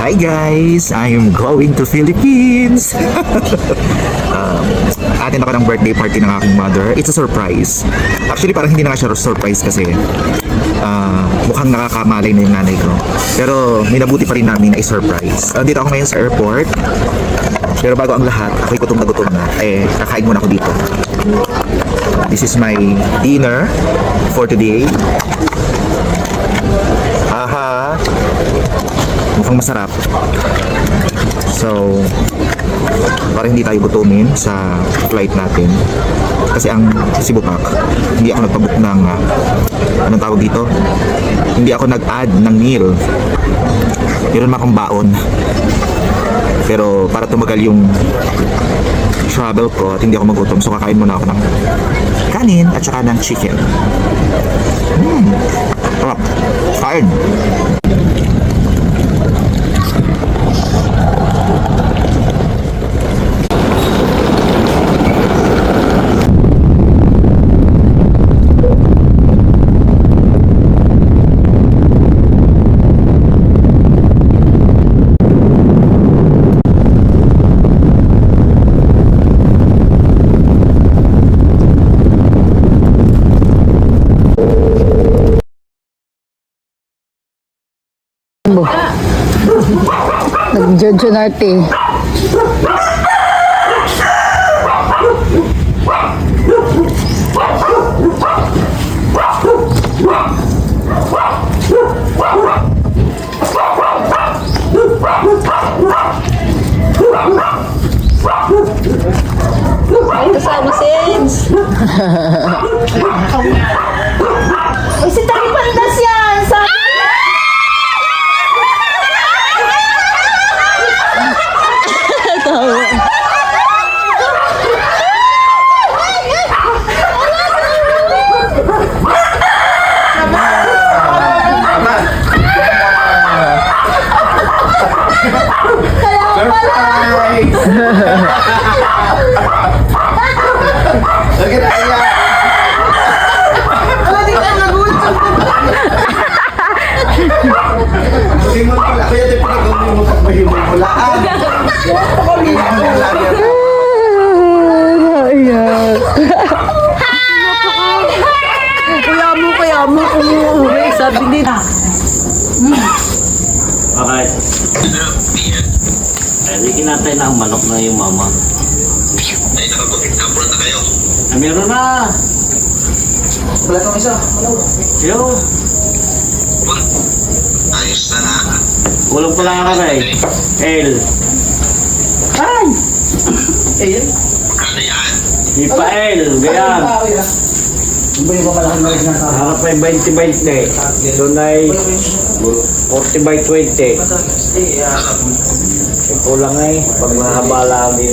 Hi guys! I am going to Philippines! um, atin ako ng birthday party ng aking mother. It's a surprise. Actually, parang hindi na siya surprise kasi ah, mukhang nakakamalay na yung nanay ko. Pero minabuti pa rin namin na i-surprise. Andito ako ngayon sa airport. Pero bago ang lahat, ako'y gutom na gutom na. Eh, kakain muna ako dito. This is my dinner for today. Aha! Mukhang masarap. So, para hindi tayo gutumin sa flight natin. Kasi ang Cebu Pac, hindi ako nagpabook ng, ah, anong tawag dito? Hindi ako nag-add ng meal. Meron akong baon. Pero para tumagal yung travel ko at hindi ako magutom, so kakain muna ako ng kanin at saka ng chicken. Hmm. Sarap. Kain. Nag-Jojo Narte. Ay, kasama si Eds. Ay, si Tari Pandas yan! Sabi Simon pala, kaya di pa nagawin mo pag mahimong hulaan. Kuya mo, kuya mo, umuwi. Sabi nila. Okay. Eh, di kinatay na ang manok na yung mama. Ay, nakapag-example na kayo. Ah, meron na. Wala kang isa. Yo, ayos na na. kulang pala ka na eh. El. Ay! Magkano yan? Di pa El, ganyan. Ba yung papalaking malis na sa Harap ay 20-20. Doon ay 40 by 20. Eh, kulang ay pag mahaba lagi.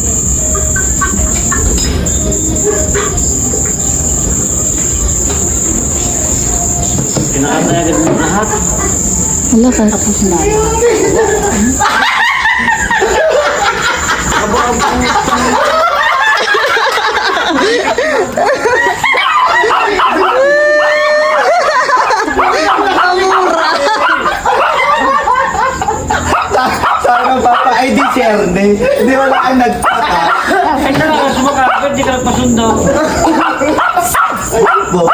Kinakatay agad mo lahat. Wala ka. Tapos na. Sana papa-ID si Erne. Hindi wala kang nagpata. Ay, talaga, sumakakot, di ka nagpasundo. Bo.